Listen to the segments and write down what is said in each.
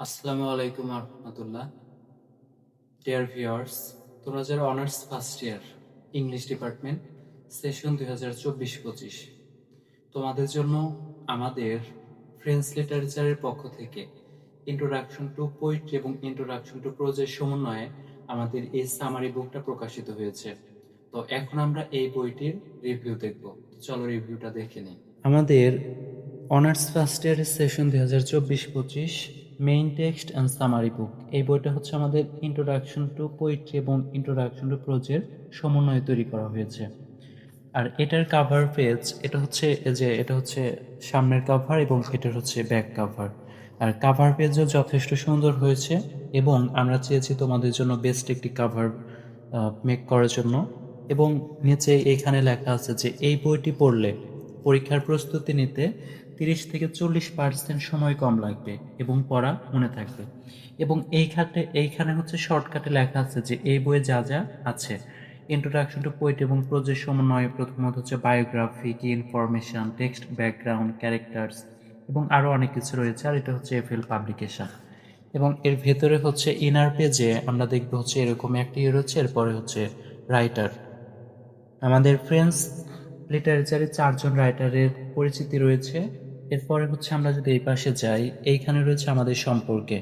আসসালামু আলাইকুম রহমতুল্লাহ ডিয়ার তোমরা যারা honours first year English department session দুই হাজার চব্বিশ পঁচিশ তোমাদের জন্য আমাদের ফ্রেন্স লিটারেচারের পক্ষ থেকে ইন্ট্রোডাকশন টু পোইট্রি এবং ইন্ট্রোডাকশন টু প্রোজের সমন্বয়ে আমাদের এই সামারি বুকটা প্রকাশিত হয়েছে। তো এখন আমরা এই বইটির রিভিউ দেখব। চলো রিভিউটা দেখে নিই। আমাদের অনার্স ফার্স্ট ইয়ারের সেশন দুই হাজার চব্বিশ পঁচিশ main text and summary book এই বইটা হচ্ছে আমাদের ইন্ট্রোডাকশন টু পোয়েট্রি এবং ইন্ট্রোডাকশন টু প্রোজের সমন্বয়ে তৈরি করা হয়েছে। আর এটার কাভার পেজ এটা হচ্ছে যে, এটা হচ্ছে সামনের কাভার এবং এটার হচ্ছে ব্যাক কাভার আর কাভার পেজও যথেষ্ট সুন্দর হয়েছে এবং আমরা চেয়েছি তোমাদের জন্য বেস্ট একটি কাভার মেক করার জন্য। এবং নিচে এইখানে লেখা আছে যে, এই বইটি পড়লে পরীক্ষার প্রস্তুতি নিতে তিরিশ থেকে চল্লিশ পার্সেন্ট সময় কম লাগবে এবং পড়া মনে থাকবে। এবং এই খাতে, এইখানে হচ্ছে শর্টকাটে লেখা আছে যে, এই বইয়ে যা যা আছে ইন্ট্রোডাকশন টু পোয়েট এবং প্রজেক্ট সমন্বয়ে প্রথমত হচ্ছে বায়োগ্রাফি কি ইনফরমেশন টেক্সট ব্যাকগ্রাউন্ড ক্যারেক্টার্স এবং আরও অনেক কিছু রয়েছে, আর এটা হচ্ছে এফএল পাবলিকেশন এবং এর ভেতরে হচ্ছে ইনার পেজে আমরা দেখব হচ্ছে এরকম একটি ইয়ে রয়েছে, এরপরে হচ্ছে রাইটার আমাদের ফ্রেন্ডস লিটারেচারে চারজন রাইটারের পরিচিতি রয়েছে। এরপরে হচ্ছে আমরা যদি এই পাশে যাই, এইখানে রয়েছে আমাদের সম্পর্কে।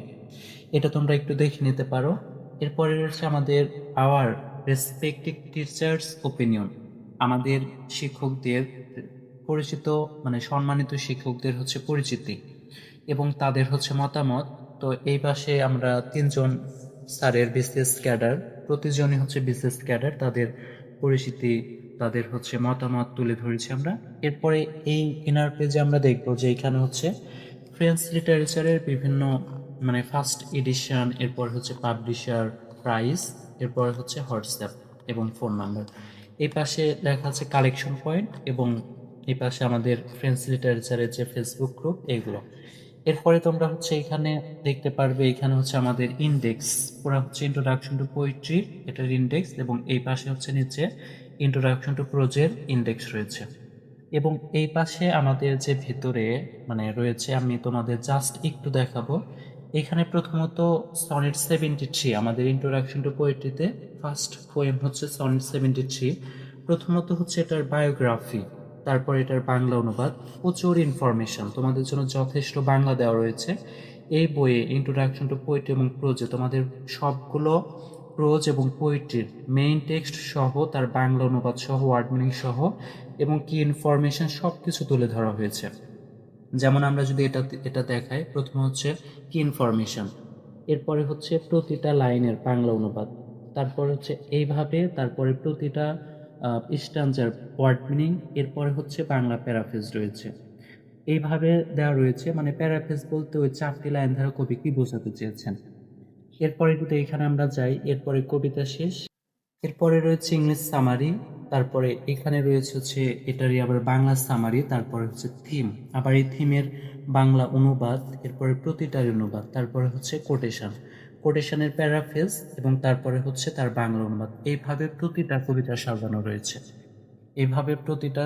এটা তোমরা একটু দেখে নিতে পারো। এরপরে রয়েছে আমাদের আওয়ার রেসপেক্টিভ টিচার্স ওপিনিয়ন আমাদের শিক্ষকদের পরিচিত মানে সম্মানিত শিক্ষকদের হচ্ছে পরিচিতি এবং তাদের হচ্ছে মতামত। তো এই পাশে আমরা তিনজন স্যারের বিশেষ ক্যাডার প্রতিজনই হচ্ছে বিশেষ ক্যাডার তাদের পরিচিতি তাদের হচ্ছে মতামত তুলে ধরেছি আমরা। এরপরে এই ইনার পেজে আমরা দেখব যে এখানে হচ্ছে ফ্রেন্স লিটারেচারের বিভিন্ন মানে ফার্স্ট এডিশন এরপর হচ্ছে পাবলিশার প্রাইস এরপর হচ্ছে হোয়াটসঅ্যাপ এবং ফোন নাম্বার এই পাশে লেখা আছে কালেকশন পয়েন্ট এবং এই পাশে আমাদের ফ্রেন্স লিটারেচারের যে ফেসবুক গ্রুপ এগুলো। এরপরে তোমরা হচ্ছে এখানে দেখতে পারবে, এখানে হচ্ছে আমাদের ইন্ডেক্স পুরো হচ্ছে ইন্ট্রোডাকশন টু পোয়েট্রি এটার ইন্ডেক্স এবং এই পাশে হচ্ছে নিচে ইন্ট্রোডাকশন টু প্রোজের ইন্ডেক্স রয়েছে। এবং এই পাশে আমাদের যে ভিতরে মানে রয়েছে, আমি তোমাদের জাস্ট একটু দেখাবো। এখানে প্রথমত সনেট সেভেন্টি থ্রি আমাদের ইন্ট্রোডাকশন টু পোয়েট্রিতে ফার্স্ট পোয়েম হচ্ছে সনেট সেভেন্টি থ্রি প্রথমত হচ্ছে এটার বায়োগ্রাফি তারপর এটার বাংলা অনুবাদ, প্রচুর ইনফরমেশন তোমাদের জন্য যথেষ্ট বাংলা দেওয়া রয়েছে। এই বইয়ে ইন্ট্রোডাকশন টু পোয়েট্রি এবং প্রোজে তোমাদের সবগুলো প্রোজ এবং পোয়েট্রির মেইন টেক্সট সহ, তার বাংলা অনুবাদ সহ ওয়ার্ড মিনিং সহ, এবং কি ইনফরমেশন সব কিছু তুলে ধরা হয়েছে। যেমন আমরা যদি এটা এটা দেখাই, প্রথমে হচ্ছে কি ইনফরমেশন এরপরে হচ্ছে প্রতিটা লাইনের বাংলা অনুবাদ, তারপরে হচ্ছে এইভাবে, তারপরে প্রতিটা স্টাঞ্জার ওয়ার্ড মিনিং এরপরে হচ্ছে বাংলা প্যারাফেজ রয়েছে। এইভাবে দেওয়া রয়েছে মানে প্যারাফেজ বলতে ওই চারটি লাইন ধারা কবি কি বোঝাতে চেয়েছেন? এরপরে যদি এখানে আমরা যাই, এরপরে কবিতা শেষ। এরপরে রয়েছে ইংলিশ সামারি তারপরে এখানে রয়েছে হচ্ছে, এটারই আবার বাংলা সামারি তারপরে হচ্ছে থিম আবার এই থিমের বাংলা অনুবাদ, এরপরে প্রতিটার অনুবাদ, তারপরে হচ্ছে কোটেশন কোটেশনের প্যারাফেজ এবং তারপরে হচ্ছে তার বাংলা অনুবাদ। এইভাবে প্রতিটা কবিতা সাজানো রয়েছে। এইভাবে প্রতিটা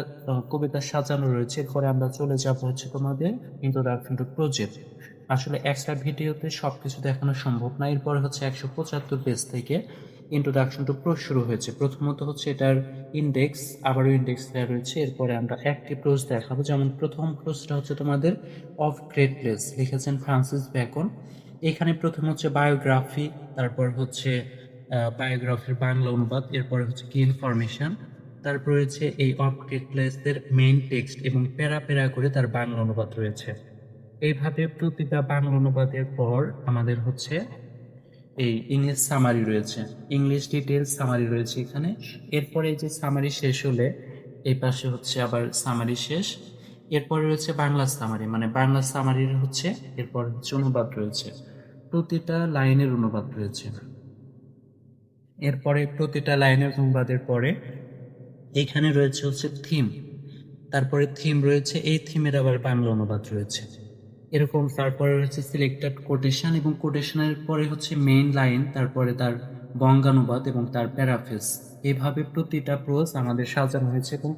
কবিতা সাজানো রয়েছে। এরপরে আমরা চলে যাব হচ্ছে তোমাদের ইন্ট্রোডাকশন টু প্রজেক্ট আসলে একটা ভিডিওতে সব কিছু দেখানো সম্ভব না। এরপরে হচ্ছে একশো পঁচাত্তর পেজ থেকে ইন্ট্রোডাকশন টু প্রোজ শুরু হয়েছে। প্রথমত হচ্ছে এটার ইন্ডেক্স আবারও ইন্ডেক্স দেওয়া রয়েছে। এরপরে আমরা একটি প্রোজ দেখাবো। যেমন প্রথম প্রোজটা হচ্ছে তোমাদের অফ গ্রেট প্লেস লিখেছেন ফ্রান্সিস ব্যাকন। এখানে প্রথম হচ্ছে বায়োগ্রাফি তারপর হচ্ছে বায়োগ্রাফির বাংলা অনুবাদ, এরপরে হচ্ছে কি ইনফরমেশন তারপর রয়েছে এই অফ গ্রেট প্লেসের মেইন টেক্সট এবং প্যারা প্যারা করে তার বাংলা অনুবাদ রয়েছে। এইভাবে প্রতিটা বাংলা অনুবাদের পর আমাদের হচ্ছে এই ইংলিশ সামারি রয়েছে। ইংলিশ ডিটেলস সামারি রয়েছে এখানে। এরপরে এই যে সামারি শেষ হলে এই পাশে হচ্ছে আবার সামারি শেষ। এরপরে রয়েছে বাংলা সামারি মানে বাংলা সামারির হচ্ছে এরপর হচ্ছে অনুবাদ রয়েছে। প্রতিটা লাইনের অনুবাদ রয়েছে। এরপরে প্রতিটা লাইনের অনুবাদের পরে এখানে রয়েছে হচ্ছে থিম তারপরে থিম রয়েছে, এই থিমের আবার বাংলা অনুবাদ রয়েছে। এরকম তারপরে রয়েছে সিলেক্টেড কোটেশন এবং কোটেশনের পরে হচ্ছে মেইন লাইন তারপরে তার বঙ্গানুবাদ এবং তার প্যারাফেস এভাবে প্রতিটা প্রোজ আমাদের সাজানো হয়েছে এবং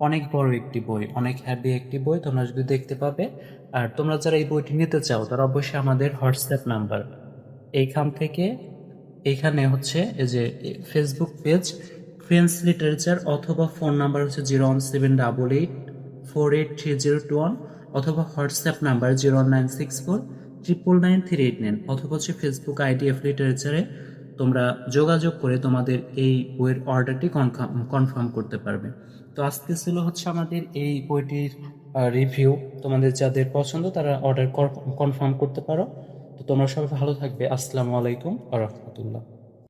অনেক বড় একটি বই, অনেক হ্যাভি একটি বই তোমরা যদি দেখতে পাবে। আর তোমরা যারা এই বইটি নিতে চাও, তারা অবশ্যই আমাদের হোয়াটসঅ্যাপ নাম্বার এইখান থেকে এখানে হচ্ছে এই যে ফেসবুক পেজ ফ্রেন্স লিটারেচার অথবা ফোন নাম্বার হচ্ছে zero one seven double eight four eight three zero two one অথবা WhatsApp number zero nine six four triple nine three eight nine অথবা হচ্ছে ফেসবুক আইডিএফ লিটারেচারে তোমরা যোগাযোগ করে তোমাদের এই বইয়ের অর্ডারটি কনফার্ম করতে পারবে। তো আজকে ছিল হচ্ছে আমাদের এই বইটির রিভিউ তোমাদের যাদের পছন্দ তারা অর্ডার কনফার্ম করতে পারো। তো তোমরা সবাই ভালো থাকবে। আসসালামু আলাইকুম আ রহমতুল্লাহ।